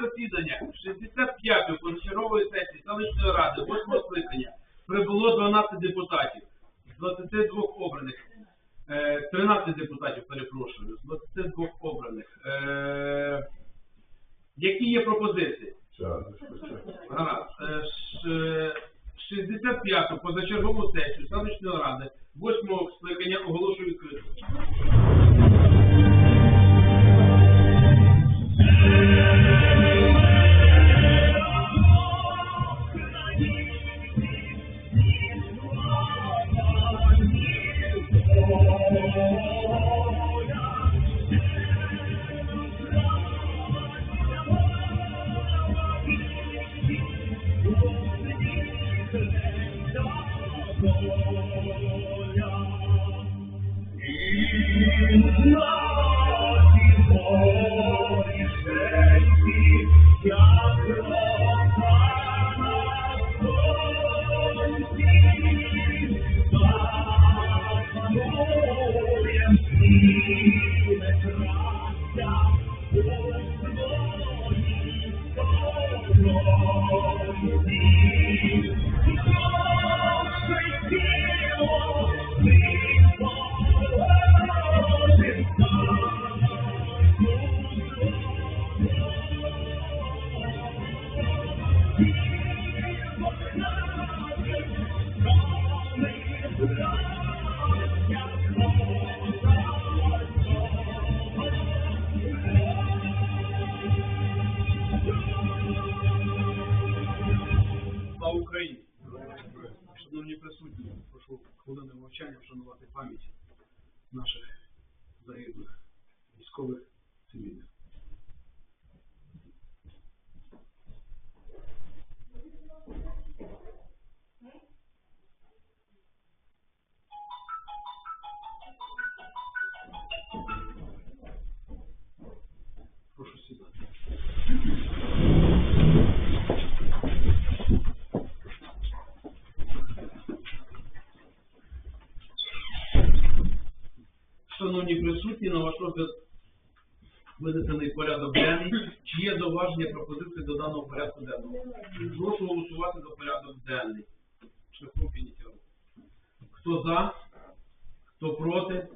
засідання 65-ї позачергової сесії селищної ради 8 скликання прибуло 12 депутатів з 22 обраних. Е, 13 депутатів, перепрошую, з 22 обраних. Е, які є пропозиції? Гаразд. Е, 65-ту позачергову сесію селищної ради 8 скликання оголошую відкритою. Слава винесений порядок денний. Чи є зауваження пропозиції до даного порядку денного? Прошу голосувати за порядок денний. Шляхом підняття. Хто за? Хто проти?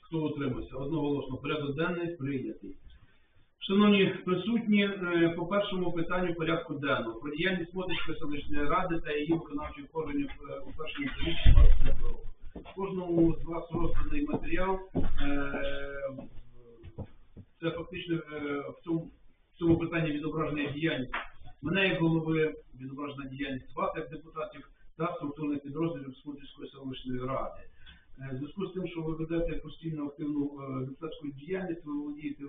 Хто утримався? Одноголосно. Порядок денний прийнятий. Шановні присутні, е, по першому питанню порядку денного про діяльність Мотицької селищної ради та її виконавчих органів е, у першому півріччі 23 року. Кожному з вас розданий матеріал. Це фактично е, в цьому, в цьому питанні відображена діяльність мене як голови, відображена діяльність вас як депутатів та структурних підрозділів Смотрівської селищної ради. Е, В зв'язку з тим, що ви ведете постійно активну е, депутатську діяльність, ви володієте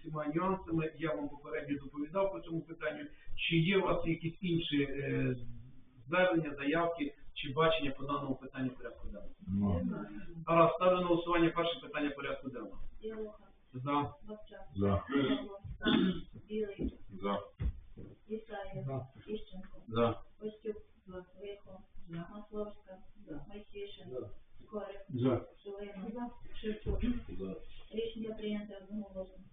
всіма, нюансами. Я вам попередньо доповідав по цьому питанню. Чи є у вас якісь інші звернення, заявки чи бачення по даному питанню порядку денного? Зараз ставлю на голосування перше питання порядку денного. За. За. Білий, За. Ісаєв, За. Іщенко, За. Костюк, Вихо, Масловська, Майсішин, Скорик, За. Шулина, Шевчук. Рішення прийнято одноголосно.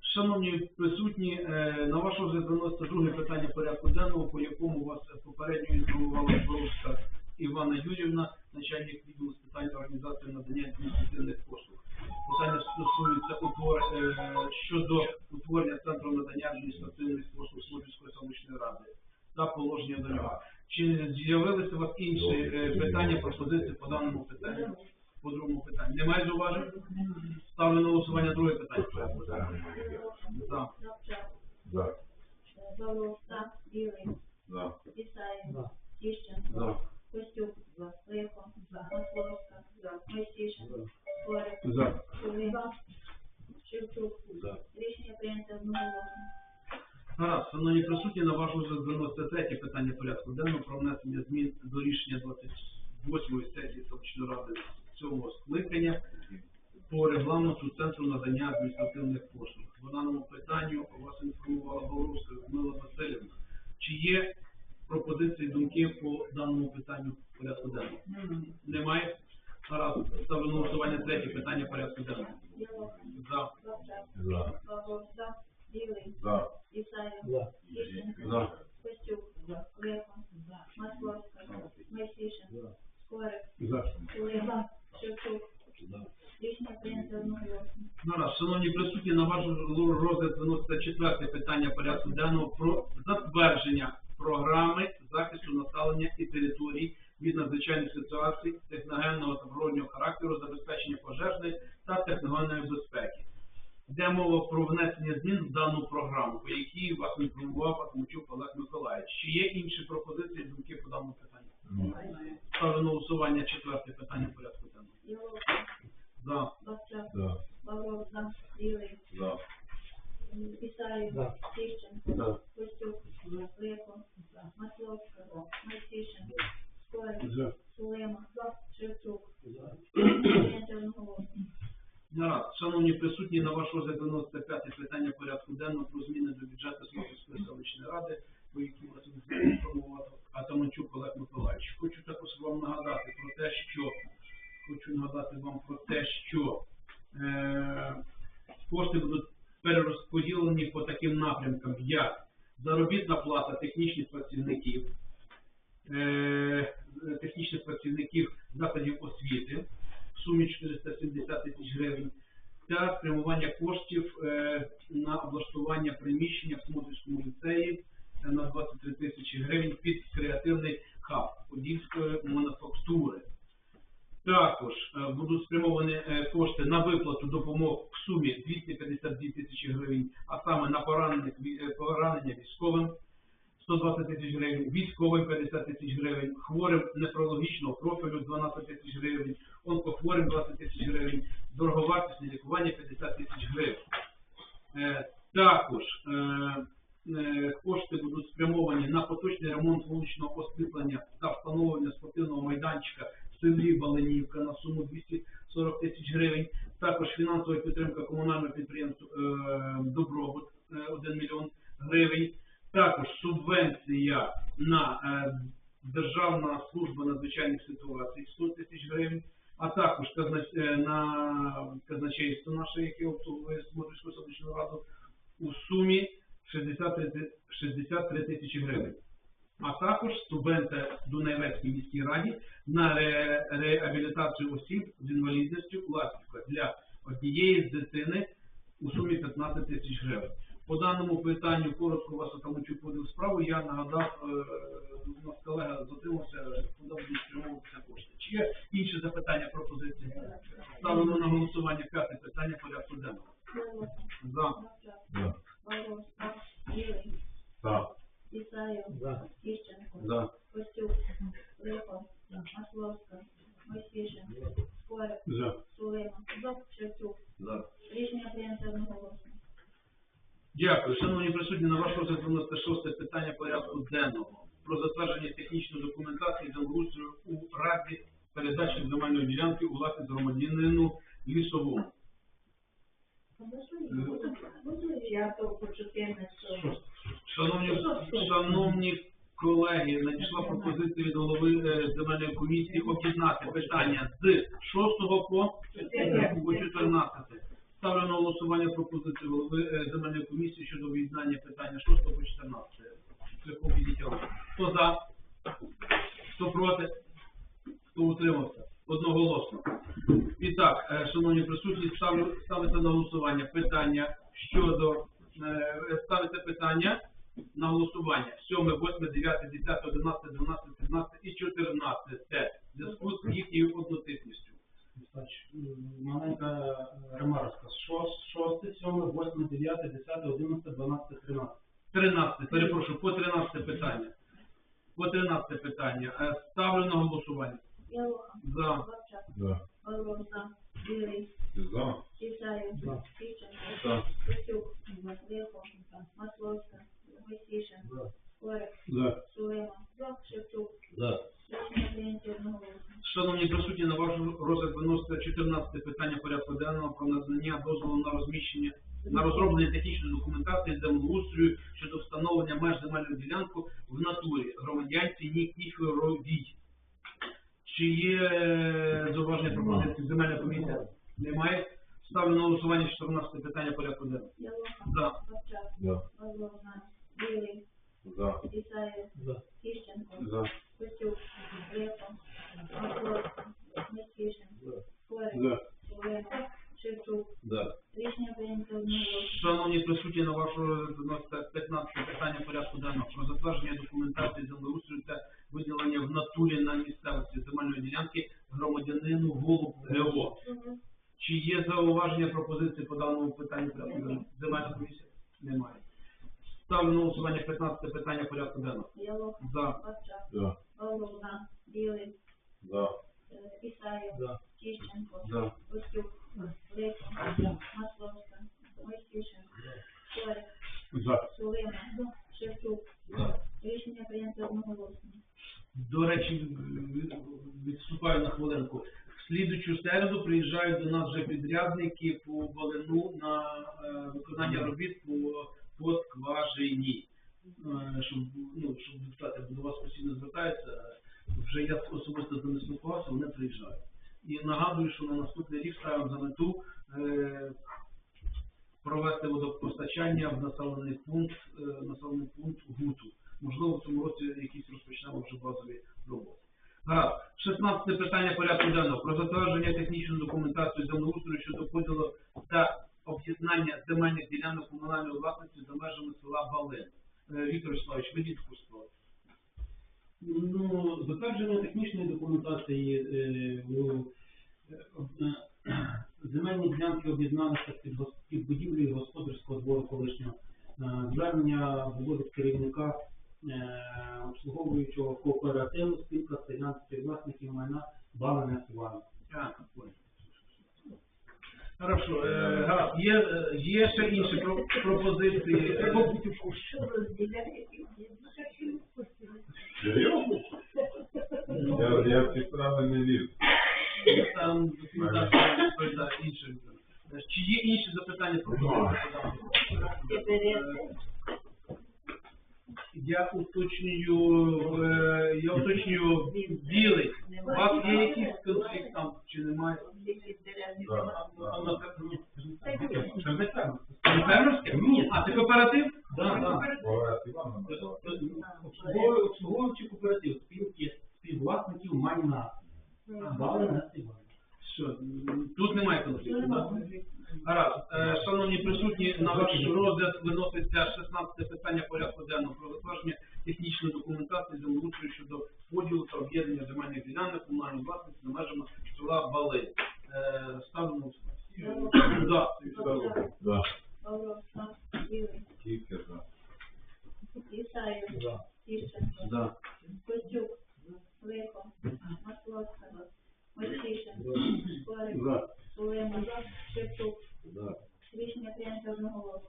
Шановні присутні, е, на ваш розгляд виноситься друге питання порядку денного, по якому вас попередньо інформувала Боровська Івана Юрівна, начальник відділу з питань організації надання адміністративних послуг. Питання стосується утвор... е, щодо утворення центру надання адміністративних послуг Службівської селищної ради та положення до нього. Чи з'явилися у вас інші е, питання, пропозиції по даному питанню? По другому питанню. Немає зауважень? Ставлю на голосування друге питання. За. За. Білий, За. Ісаєв, Іщенко, За. Костюк, Вихо, Масловська, Майсішин, Скорик, За. Шулина, Шевчук. За. Рішення прийнято одноголосно. Гаразд, шановні присутні, на ваш розгляд виноситься третє питання порядку денного про внесення змін до рішення 28-ї сесії селищної ради цього скликання по регламенту Центру надання адміністративних послуг. По даному питанню вас інформувала Боровська Людмила Васильівна. Чи є пропозиції, думки по даному питанню порядку денного? Немає? Гаразд, ставлю на голосування третє питання порядку денного. Євуха, За. За. Білий, За. Ісаєв, За. Тищенко, За. Костюк, Лехо, Масловська, Мойсішин, За. Скорик, За. Кулеба, Шевчук. Рішення прийнято одноголосно. Нараз, шановні присутні, на ваш розгляд виноситься четверте питання порядку денного про затвердження програми захисту населення і територій від надзвичайних ситуацій, техногенного та природнього характеру, забезпечення пожежної та техногенної безпеки. Йде мова про внесення змін в дану програму, по якій вас інформував Атомчук Олег Миколаївич. Чи є інші пропозиції, думки по даному питанню? Ставлю на голосування четверте питання порядку денного. За. За. За, За. Ісаєв, Да. Тищенко, Да. Костюк, Лехо, Масловська, Мойсішин, Скорик, За. Сулема, Шевчук. Прийнято одноголосно. Нараз, шановні присутні, на ваш розгляд виноситься п'яте питання порядку денного про зміни до бюджету Смотрівської селищної ради, по якій вас інформував Атаманчук Олег Миколаївич. Хочу також вам нагадати про те, що хочу нагадати вам про те, що е, кошти будуть перерозподілені по таким напрямкам, як заробітна технічних працівників, е, технічних працівників закладів освіти в сумі 470 тисяч гривень та спрямування коштів е, на облаштування приміщення в Смотрівському ліцеї е, на 23 тисячі гривень під креативний хаб Подільської мануфактури. Також будуть спрямовані кошти на виплату допомог в сумі 252 тисячі гривень, а саме на поранення військовим 120 тисяч гривень, військовим 50 тисяч гривень, хворим нефрологічного профілю 12 тисяч гривень, онкохворим 20 тисяч гривень, дороговартісне лікування 50 тисяч гривень. Е, Також е, е, кошти будуть спрямовані на поточний ремонт вуличного освітлення та встановлення спортивного майданчика в селі Баленівка на суму 240 тисяч гривень. Також фінансова підтримка комунального підприємства е, Добробут е, 1 мільйон гривень. Також субвенція на е, Державна служба надзвичайних ситуацій 100 тисяч гривень, а також казна- е, на казначейство наше, яке обслуговує Смотрицьку селищну раду, у сумі 63, тисячі гривень. А також субвенція Дунаєвецькій міській раді на ре- реабілітацію осіб з інвалідністю Ластівка для однієї з дитини у сумі 15 тисяч гривень. По даному питанню коротко вас Атаманчук подив справу. Я нагадав, е, у нас колега затримався, куди будуть спрямовуватися кошти. Чи є інші запитання, пропозиції? Ставимо на голосування п'яте питання порядку денного. Європа, За. Бабчак, За. Павлов, Білий, За. Ісаєв, За. Тищенко, За. Костюк, Лехо, Масловська, Мойсішин, Скорик, За. Сулема, Шевчук. За. Рішення прийнято одноголосно. Дякую. Шановні присутні, на ваш розгляд виносите шосте питання порядку денного про затвердження технічної документації землеустрою у раді передачі земельної ділянки у власність громадянину лісовому. П'ятого по чотирнадцятого. Шановні, колеги, надійшла пропозиція від голови е, земельної комісії об'єднати питання з 6 по, по 14. Ставлю на голосування пропозицію голови е, земельної комісії щодо об'єднання питання 6 по 14. Шляхом підняття. Хто за? Хто проти? Хто утримався? Одноголосно. І так, е, шановні присутні, ставлю ставиться на голосування питання щодо ставиться питання на голосування 7, 8, 9, 10, 11, 12, 13 і 14 в зв'язку з їхньою однотипністю. Маленька ремарка. Шос- 6, 7, 8, 9, 10, 11, 12, 13. 13, перепрошую, по 13 питання. По 13 питання. Е, Ставлю на голосування. Європа, За. За. Павлов, Білий, За. Ісаєв, За. Тищенко, За. Костюк, Лехо, Масловська, Мойсішин, За. Скорик, За. Сулема, Шевчук. За. Рішення одноголосно. Шановні присутні, на ваш розгляд виноситься 14 питання порядку денного про надання дозволу на розміщення на розроблення технічної документації землеустрою щодо встановлення меж земельної ділянки в натурі громадянці Нікіфоровій. Чи є зауваження пропозиції земельна комісія? Немає. Ставлю на голосування 14 питання порядку денного. За. За. Білий, За. Ісаєв, За. Тищенко, За. Костюк, Грека, Масловська, Нетішин, Скорик, За. Соломон, Шевчук. За. Рішення прийнято одноголосно. Шановні присутні, на вашого 15 питання порядку денного про затвердження документації землеустрою та виділення в натурі на місцевості земельної ділянки громадянину Голуб ГО. Чи є зауваження пропозиції по даному питанню порядку денного? Земельна комісія? Немає. Ставлю на голосування 15 питання порядку денного. Євлоха, За. Бабчак, За. Возловна, Білий, За. е, Ісаєв, За. Тищенко, За. Костюк, Грека, Масловська, Нетішин, Скорик, За. Соломон, Шевчук. Рішення прийнято одноголосно. До речі, відступаю на хвилинку. В слідучу середу приїжджають до нас вже підрядники по Волину на е, виконання робіт по, по скважині. Е, щоб, ну, щоб депутати до вас постійно звертаються, вже я особисто з ними спілкувався, вони приїжджають. Нагадую, що на наступний рік ставимо за мету е, провести водопостачання в населений пункт, е, населений пункт Гуту. Можливо, в цьому році якісь розпочнемо вже базові роботи. Гаразд. 16 питання порядку денного про затвердження технічної документації землеустрою щодо поділу та об'єднання земельних ділянок комунальної власності за межами села Балин. Е, Віктор Вячеславович, ведіть справу. Ну, затвердження технічної документації е, земельні ділянки об'єдналися під, будівлею господарського двору колишнього. Е, Звернення було від керівника е, обслуговуючого кооперативу спілка селян співвласників майна Балина Івана. Хорошо, е, гаразд. Є, е, є ще інші про- пропозиції. Е, Що розділяє? Серйозно? Я, я в ці справи не ліз. Там відповідає іншим. Чи є інші запитання? Е, Я уточнюю, е, я уточнюю білий. У вас є якийсь конфлікт там чи немає? Фермерське? Ні. А, це кооператив? Обслуговуючи- кооператив спілки співвласників майна м, тут немає конфлікту, так? Гаразд. Е, Шановні присутні, на ваш розгляд виноситься 16 питання порядку денного про затвердження технічної документації землеустрою щодо поділу та об'єднання земельних ділянок комунальної власності за межами села Бали. Е, Ставлю на голосування. Да, Да. Павловська, Білий, Тільки за. Ісаєв, За. Тищенко, За. Костюк, Лихо, Масловська, Мосішин, Скорик, За. Соломон, Шевчук. За. Рішення прийнято одноголосно.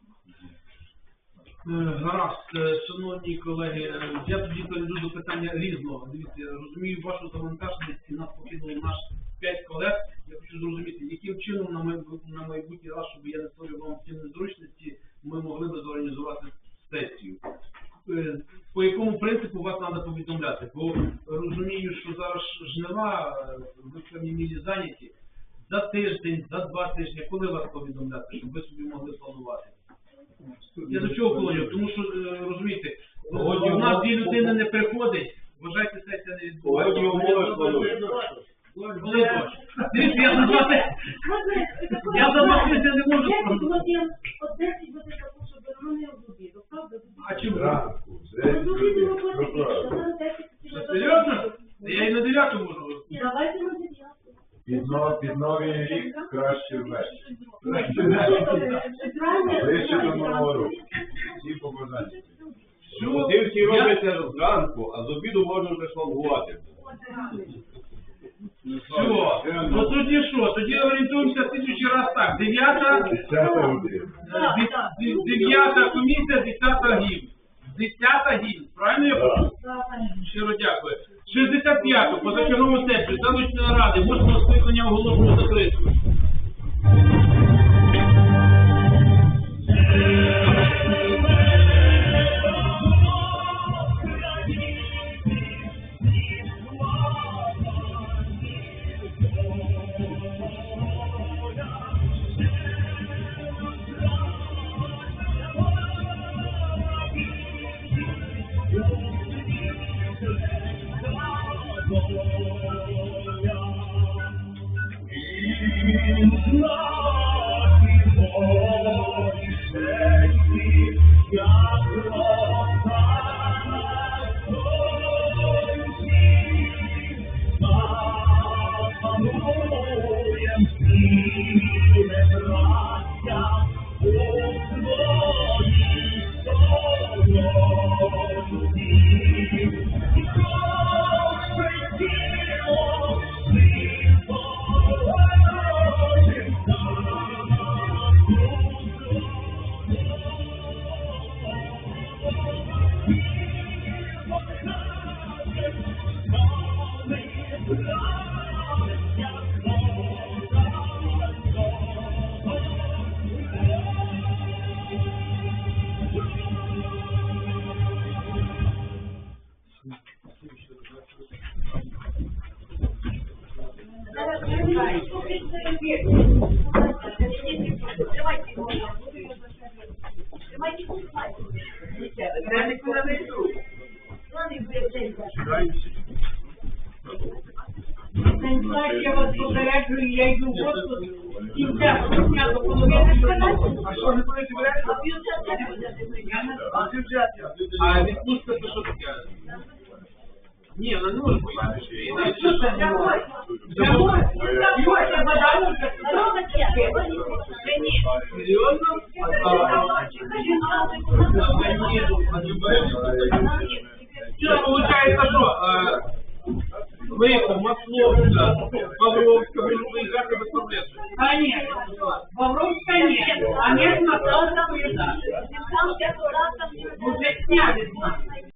Е, Гаразд, Е, шановні колеги, е, я тоді перейду до питання різного. Дивіться, я розумію вашу завантаженість і нас покинули наш п'ять колег. Я хочу зрозуміти, яким чином на май- на майбутній раз, щоб я не створював вам ті незручності, ми могли би зорганізувати сесію. Е, По якому принципу вас треба повідомляти? Бо розумію, що зараз жнива, е, ви в певній мірі зайняті. За тиждень, за два тижні, коли вас повідомляти, щоб ви собі могли планувати? Я до чого клоню? Тому що е, розумієте, у нас дві людини не приходить, вважайте, сесія не відбувається. Складуть. Дощ. Я за не можу. спрогнозувати. А чому? Зранку. Серйозно? Я і на дев'яту можу. Давайте на дев'ятку. Під, но- під новий рік краще ввечері. Ближче до Нового року. Всі побажання. Що? Ти всі Я- робиться зранку, а з обіду можна вже слабувати. Все. Ну тоді що? Тоді орієнтуємося тисячі раз так. Дев'ята, де- дев'ята комісія, десята гімн. Десята гімн. Правильно я кажу? Щиро дякую. 65-ту позачергову сесію селищної ради, 8 скликання оголошую Я вас попереджую, я йду в отпуск. Кінця жовтня до половини. А що, не будете брати? А бюджет А відпустка це що таке? Ні, вона не може поїхати. А место осталось там и так. Ну, уже сняли с нас.